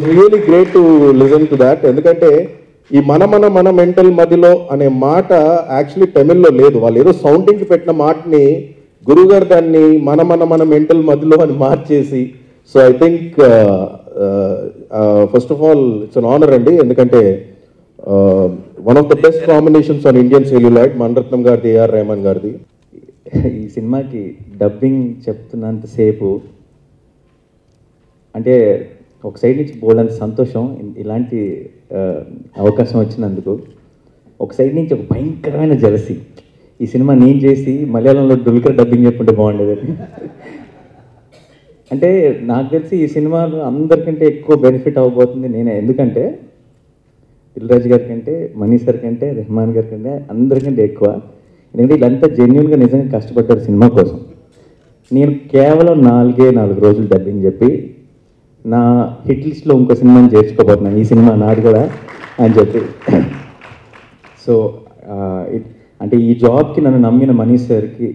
Was really great to listen to that ఎందుకంటే ఈ మన మన మన మెంటల్ మదిలో అనే మాట యాక్చువల్లీ తమిళ్ళో లేదు. వాళ్ళు ఏదో సౌండింగ్కి పెట్టిన మాటని గురుగారు దాన్ని మన మన మన మెంటల్ మదిలో అని మార్చేసి so I think first of all it's an honour అండి. ఎందుకంటే one of the best combinations on Indian celluloid Maniratnam గారిది ఏఆర్ రెహమాన్ గారిది. ఈ సినిమాకి డబ్బింగ్ చెప్తున్నంతసేపు అంటే ఒక సైడ్ నుంచి బోల్డంత సంతోషం ఇలాంటి అవకాశం వచ్చినందుకు ఒక సైడ్ నుంచి ఒక భయంకరమైన జలసి. ఈ సినిమా నేను చేసి మలయాళంలో డుల్కర్ డబ్బింగ్ చెప్పుంటే బాగుండేదని అంటే నాకు తెలిసి ఈ సినిమాలో అందరికంటే ఎక్కువ బెనిఫిట్ అవ్వబోతుంది నేనే. ఎందుకంటే దిల్రాజు గారి కంటే మనీ సార్ కంటే రెహమాన్ గారి కంటే అందరికంటే ఎక్కువ. ఎందుకంటే వీళ్ళంతా జెన్యున్గా నిజంగా కష్టపడ్డారు సినిమా కోసం. నేను కేవలం నాలుగే నాలుగు రోజులు డబ్బింగ్ చెప్పి నా హిట్ లిస్ట్లో ఇంకో సినిమాని చేర్చుకోబోతున్నాను. ఈ సినిమా నాది కూడా అని చెప్పి. సో అంటే ఈ జాబ్కి నన్ను నమ్మిన మనీష్ సార్కి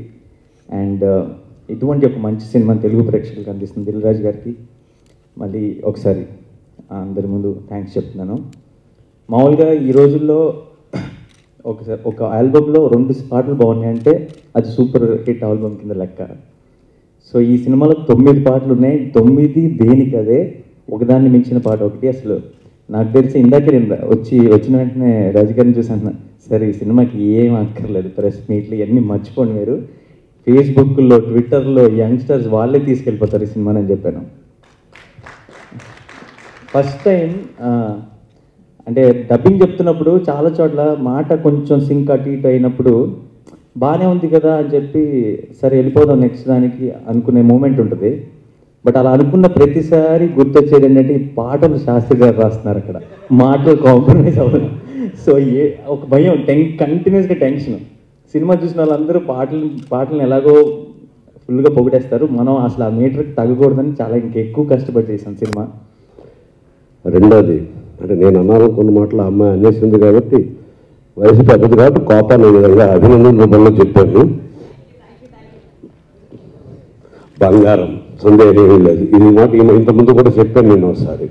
అండ్ ఇటువంటి ఒక మంచి సినిమా తెలుగు ప్రేక్షకులకు అందిస్తుంది దిల్రాజు గారికి మళ్ళీ ఒకసారి అందరి ముందు థ్యాంక్స్ చెప్తున్నాను. మామూలుగా ఈ రోజుల్లో ఒకసారి ఒక ఆల్బమ్లో రెండు పాటలు బాగున్నాయంటే అది సూపర్ హిట్ ఆల్బమ్ కింద లెక్క. సో ఈ సినిమాలో తొమ్మిది పాటలు ఉన్నాయి. తొమ్మిది దేనికి అదే? ఒకదాన్ని మించిన పాట ఒకటి అసలు. నాకు తెలిసి ఇందాక నేను వచ్చి వచ్చిన వెంటనే రాజకీయాన్ని చూసి అంటున్నా సరే ఈ సినిమాకి ఏం అక్కర్లేదు ప్రెస్ మీట్లు ఇవన్నీ మర్చిపోండి మీరు. ఫేస్బుక్లో ట్విట్టర్లో యంగ్స్టర్స్ వాళ్ళే తీసుకెళ్ళిపోతారు ఈ సినిమాని అని చెప్పాను. ఫస్ట్ టైం అంటే డబ్బింగ్ చెప్తున్నప్పుడు చాలా చోట్ల మాట కొంచెం సింక్ అటు ఇటు అయినప్పుడు బాగానే ఉంది కదా అని చెప్పి సరే వెళ్ళిపోదాం నెక్స్ట్ దానికి అనుకునే మూమెంట్ ఉంటుంది. బట్ అలా అనుకున్న ప్రతిసారి గుర్తొచ్చేది ఏంటంటే ఈ పాటలు శాస్త్రి గారు రాస్తున్నారు అక్కడ. మాటలు కాంప్రమైజ్ అవ్వదు. సో ఏ ఒక భయం టెన్ కంటిన్యూస్గా టెన్షన్ సినిమా చూసిన వాళ్ళందరూ పాటలు పాటలను ఎలాగో ఫుల్గా పొగిడేస్తారు. మనం అసలు ఆ మీటర్కి తగ్గకూడదని చాలా ఇంకెక్కువ కష్టపడి చేసాం సినిమా. రెండోది అంటే నేను అనాలనుకున్న మాటలు అమ్మాయి అనేసింది కాబట్టి వయసు పెద్దది కాబట్టి కోపాన్ని విధంగా అభినందన రూపంలో చెప్పాను. బంగారం సందేహం ఏమీ లేదు. ఇది మాట ఇంతకుముందు కూడా చెప్పాను నేను ఒకసారి.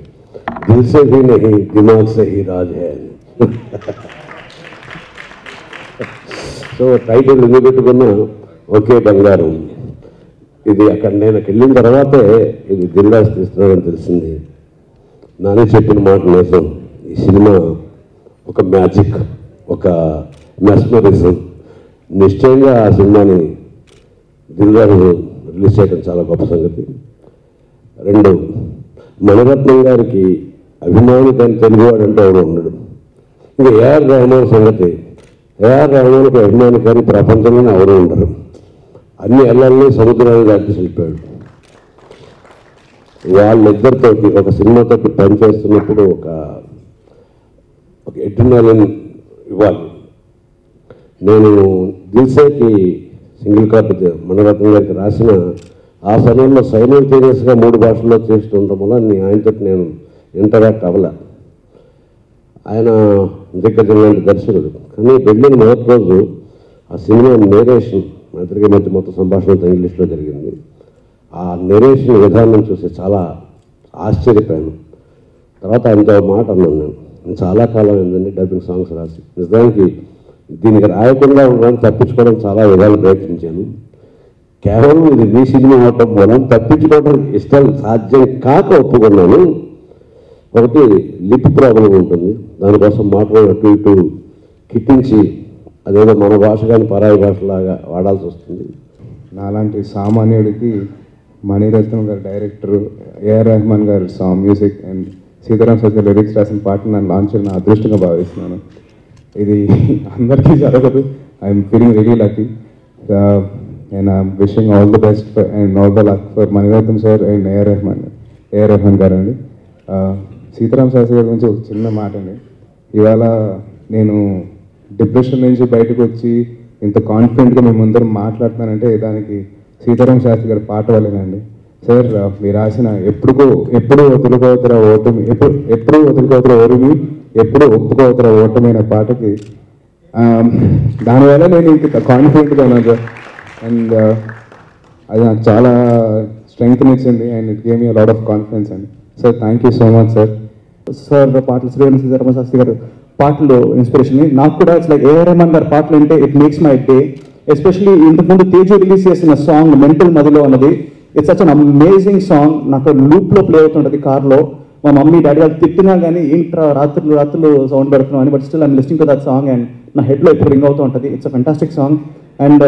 దిల్ సే హీ నహీ దిమాగ్ సే హీ అని సో టైటిల్ ఎందుకు పెట్టుకున్నా? ఒకే బంగారం. ఇది అక్కడ నేను వెళ్ళిన తర్వాతే ఇది దిల్లాస్ తీస్తున్నానని తెలిసింది. నానే చెప్పిన మాట నిజం. ఈ సినిమా ఒక మ్యాజిక్. ఒక మెస్మరిజం నిశ్చయంగా ఆ సినిమాని దిల్రాజు రిలీజ్ చేయడం చాలా గొప్ప సంగతి. రెండు మణిరత్నం గారికి అభిమాని కానీ తెలుగువాడు అంటే ఎవడు ఉండడు. ఇంకా ఏఆర్ రెహమాన్ సంగతి ఏఆర్ రెహమాన్కి అభిమాని కానీ ప్రపంచంలోనే ఎవరు ఉండరు. అన్ని ఎల్లల్ని సముద్రాన్ని దాటి వెళ్ళిపోయాడు. వాళ్ళిద్దరితోటి ఒక సినిమాతోటి పనిచేస్తున్నప్పుడు ఒక ఒక ఎడ్రినాలిన్ ఇవ్వాలి. నేను దిల్సేకి సింగిల్ కాపీ మనరత్న గారికి రాసిన ఆ సమయంలో సైమల్టేనియస్గా మూడు భాషల్లో చేస్తుండడం వల్ల నీ ఆయనతో నేను ఇంటరాక్ట్ అవ్వలే. ఆయన దిగ్గజమైన దర్శకుడు. కానీ వెళ్ళిన మొదటి రోజు ఆ సినిమా నేరేషన్ మా ఇద్దరికి మధ్య మొత్తం సంభాషణ ఇంగ్లీష్లో జరిగింది. ఆ నేరేషన్ విధానం చూసి చాలా ఆశ్చర్యపోయాను. తర్వాత ఆయనతో మాట అన్నాను నేను. చాలా కాలం ఏంటండి డబ్బింగ్ సాంగ్స్ రాసి. నిజానికి దీనికి రాయకుండా ఉండడానికి తప్పించుకోవడం చాలా విధాలు ప్రయత్నించాను. కేవలం ఇది మీ సినిమా అవటం మూలం తప్పించుకోవడం ఇష్టం సాధ్యం కాక ఒప్పుకున్నాను. ఒకటి లిప్ ప్రాబ్లం ఉంటుంది. దానికోసం మాటలు అటు ఇటు కిట్టించి అదేదో మన భాష కానీ పరాయి భాషలాగా వాడాల్సి వస్తుంది. నాలాంటి సామాన్యుడికి మణిరత్నం గారు డైరెక్టర్ ఏఆర్ రెహమాన్ గారు song music and Sitaram Satya lyrics రాసిన పాటను నన్ను లాంచ్ చేయడం నా అదృష్టంగా భావిస్తున్నాను. ఇది అందరికీ జరగదు. I'm feeling really lucky and I'm wishing all the best and all the luck for Maniratnam sir and A R Rahman A R Rahman గారు అండి సీతారాం శాస్త్రి గారి గురించి ఒక చిన్న మాట అండి. ఇవాళ నేను డిప్రెషన్ నుంచి బయటకు వచ్చి ఇంత కాన్ఫిడెంట్గా మేము ముందరం మాట్లాడుతున్నానంటే దానికి సీతారాం శాస్త్రి గారి పాట వల్లేనండి. సార్ మీరు రాసిన ఎప్పుడుకో ఎప్పుడు వదులుకోవతర ఓటమి ఎప్పుడు ఎప్పుడు వదులుకోవతర ఓటమి ఎప్పుడు ఒప్పుకోవతర ఓటమైన పాటకి దానివల్ల నేను ఇంత కాన్ఫిడెంట్గా ఉన్నాను సార్? అండ్ అది నాకు చాలా స్ట్రెంగ్త్ ఇచ్చింది and it gave lot of confidence అండి. Sir thank you so much sir sir పాటలు శ్రీవరి ధర్మశాస్త్రి గారు పాటలు ఇన్స్పిరేషన్ నాకు కూడా ఇట్స్ లైక్ ఏఆర్ గారి పాటలు అంటే it makes my day especially ఇంతకుముందు తేజు రిలీజ్ చేసిన సాంగ్ మెంటల్ మదిలో అన్నది it's such an amazing song నాకు లూప్లో ప్లే అవుతుంటది కార్లో. మా మమ్మీ డాడీ వాళ్ళు తిట్టినా కానీ ఏంట్రా రాత్రులు రాత్రులు సౌండ్ పెడుతున్నాం అని but still I'm listening to that song and నా హెడ్లో ఇప్పుడు రింగ్ అవుతూ ఉంటుంది it's a fantastic song and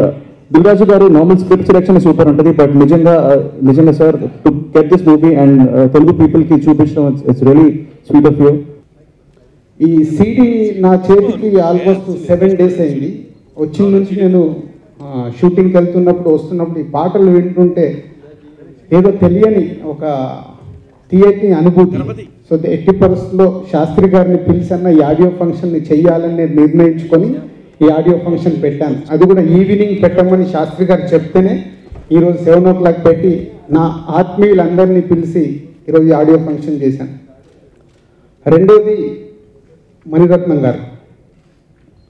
Dilraju గారు నార్మల్ స్క్రిప్ట్ సెలెక్షన్ సూపర్ ఉంటుంది బట్ నిజంగా uh, నిజంగా sir to get this movie and Telugu పీపుల్కి చూపించడం it's really sweet of you ఈ సీడీ నా చేతికి ఆల్మోస్ట్ సెవెన్ డేస్ అయింది. వచ్చిన నుంచి నేను షూటింగ్కి వెళ్తున్నప్పుడు వస్తున్నప్పుడు ఈ పాటలు వింటుంటే ఏదో తెలియని ఒక తీయటి అనుభూతి. సో ఎట్టి పరిస్థితుల్లో శాస్త్రి గారిని పిలిచన్న ఈ ఆడియో ఫంక్షన్ని చెయ్యాలని నేను నిర్ణయించుకొని ఈ ఆడియో ఫంక్షన్ పెట్టాను. అది కూడా ఈవినింగ్ పెట్టమని శాస్త్రి గారు చెప్తేనే ఈరోజు సెవెన్ ఓ క్లాక్ పెట్టి నా ఆత్మీయులందరినీ పిలిచి ఈరోజు ఈ ఆడియో ఫంక్షన్ చేశాను. రెండోది మణిరత్నం గారు.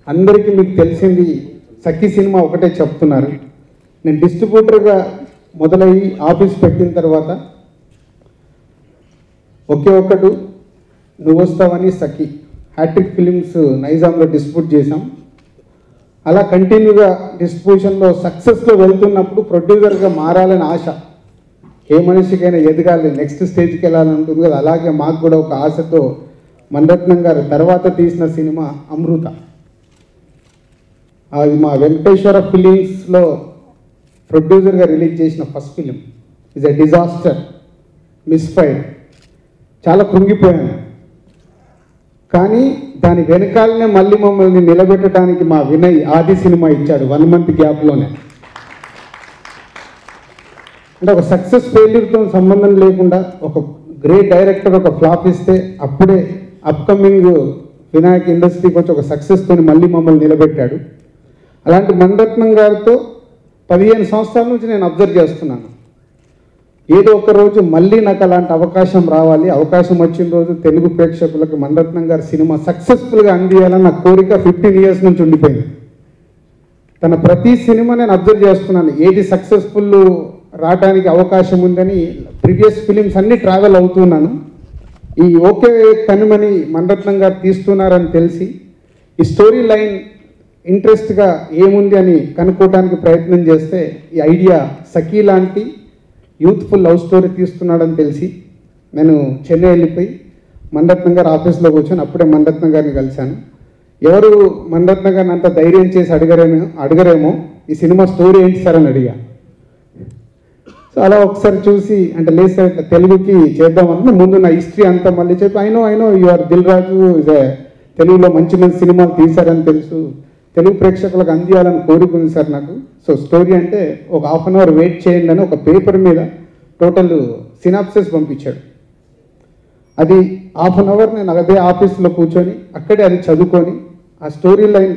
అందరికీ మీకు తెలిసింది సఖి సినిమా ఒకటే చెప్తున్నారు. నేను డిస్ట్రిబ్యూటర్గా మొదలయ్యి ఆఫీస్ పెట్టిన తర్వాత ఒకే ఒక్కడు నువ్వు వస్తావని సఖి. హ్యాట్రిక్ ఫిలిమ్స్ నైజాంలో డిస్ట్రిబ్యూట్ చేశాం. అలా కంటిన్యూగా డిస్ట్రిబ్యూషన్లో సక్సెస్లో వెళ్తున్నప్పుడు ప్రొడ్యూసర్గా మారాలని ఆశ. ఏ మనిషికైనా ఎదగాలి నెక్స్ట్ స్టేజ్కి వెళ్ళాలని ఉంటుంది కదా. అలాగే మాకు కూడా ఒక ఆశతో మణరత్నం గారు తర్వాత తీసిన సినిమా అమృత. అది మా వెంకటేశ్వర ఫిలిమ్స్లో ప్రొడ్యూసర్గా రిలీజ్ చేసిన first film is a disaster misfire చాలా కృంగిపోయాను. కానీ దాని వెనకాలనే మళ్ళీ మమ్మల్ని నిలబెట్టడానికి మా వినయ్ ఆది సినిమా ఇచ్చాడు వన్ మంత్ గ్యాప్లోనే. అంటే ఒక సక్సెస్ ఫెయిల్యూర్తో సంబంధం లేకుండా ఒక గ్రేట్ డైరెక్టర్ ఒక ఫ్లాప్ ఇస్తే అప్పుడే అప్కమింగ్ వినాయక్ ఇండస్ట్రీకి వచ్చి ఒక సక్సెస్తో మళ్ళీ మమ్మల్ని నిలబెట్టాడు. అలాంటి మణరత్నం గారితో పదిహేను సంవత్సరాల నుంచి నేను అబ్జర్వ్ చేస్తున్నాను. ఏదో ఒక రోజు మళ్ళీ నాకు అలాంటి అవకాశం రావాలి. అవకాశం వచ్చిన రోజు తెలుగు ప్రేక్షకులకు మణరత్నం గారి సినిమా సక్సెస్ఫుల్గా అందియాలని నా కోరిక ఫిఫ్టీన్ ఇయర్స్ నుంచి ఉండిపోయింది. తన ప్రతి సినిమా నేను అబ్జర్వ్ చేస్తున్నాను. ఏది సక్సెస్ఫుల్ రావడానికి అవకాశం ఉందని ప్రీవియస్ ఫిలిమ్స్ అన్ని ట్రావెల్ అవుతున్నాను. ఈ ఓకే కనుమని మణరత్నం గారు తీస్తున్నారని తెలిసి ఈ స్టోరీ లైన్ ఇంట్రెస్ట్గా ఏముంది అని కనుక్కోవడానికి ప్రయత్నం చేస్తే ఈ ఐడియా సఖీ లాంటి యూత్ఫుల్ లవ్ స్టోరీ తీస్తున్నాడని తెలిసి నేను చెన్నై వెళ్ళిపోయి మణరత్నం గారు ఆఫీస్లో కూర్చొని అప్పుడే మణరత్నం గారిని కలిశాను. ఎవరు మణరత్నం గారిని అంత ధైర్యం చేసి అడగరేమో అడగరేమో ఈ సినిమా స్టోరీ ఏంటి సార్ అని అడిగా. సో అలా ఒకసారి చూసి అంటే లేదు సార్ ఇట్లా తెలుగుకి చేద్దామని ముందు నా హిస్టరీ అంతా మళ్ళీ చెప్పి I know I know your Dil Raju is తెలుగులో మంచి మంచి సినిమాలు తీశారని తెలుసు. తెలుగు ప్రేక్షకులకు అందియాలని కోరిక ఉంది సార్ నాకు. సో స్టోరీ అంటే ఒక హాఫ్ అన్ అవర్ వెయిట్ చేయండి అని ఒక పేపర్ మీద టోటల్ సినాప్సెస్ పంపించాడు. అది హాఫ్ అన్ అవర్ నేను అదే ఆఫీస్లో కూర్చొని అక్కడే అది చదువుకొని ఆ స్టోరీ లైన్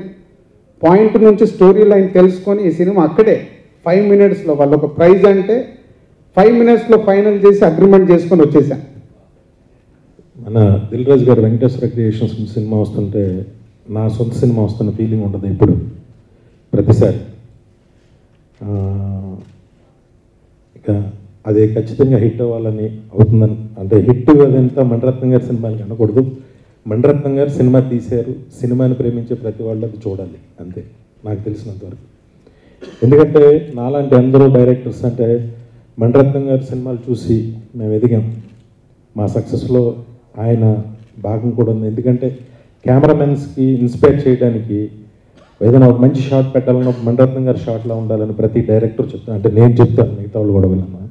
పాయింట్ నుంచి స్టోరీ లైన్ తెలుసుకొని ఈ సినిమా అక్కడే ఫైవ్ మినిట్స్లో వాళ్ళు ఒక ప్రైజ్ అంటే ఫైవ్ మినిట్స్లో ఫైనల్ చేసి అగ్రిమెంట్ చేసుకొని వచ్చేసాను. మన దిల్ రాజు గారు వెంకటేశ్వర క్రియేషన్స్ సినిమా వస్తుంటే నా సొంత సినిమా వస్తున్న ఫీలింగ్ ఉండదు ఇప్పుడు. ప్రతిసారి. ఇక అది ఖచ్చితంగా హిట్ అవ్వాలని అవుతుందని అంటే హిట్ అదంతా మణిరత్నం గారి సినిమాలకి అనకూడదు. మణిరత్నం గారు సినిమా తీశారు సినిమాని ప్రేమించే ప్రతి వాళ్ళకి చూడాలి అంతే. నాకు తెలిసినంత వరకు. ఎందుకంటే నాలాంటి అందరూ డైరెక్టర్స్ అంటే మణిరత్నం గారి సినిమాలు చూసి మేము ఎదిగాం. మా సక్సెస్లో ఆయన భాగం కూడా ఉంది. ఎందుకంటే కెమెరామెన్స్కి ఇన్స్పైర్ చేయడానికి ఏదైనా ఒక మంచి షాట్ పెట్టాలని ఒక గారి షాట్లా ఉండాలని ప్రతి డైరెక్టర్ చెప్తాను అంటే నేను చెప్తాను మిగతా వాళ్ళు కూడా విన్నాను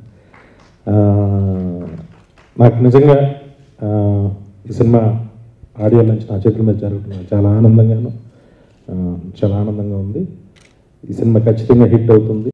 నాకు నిజంగా ఈ సినిమా ఆడియో నుంచి నా చేతుల మీద జరుగుతున్నాను చాలా ఆనందంగాను చాలా ఆనందంగా ఉంది. ఈ సినిమా ఖచ్చితంగా హిట్ అవుతుంది.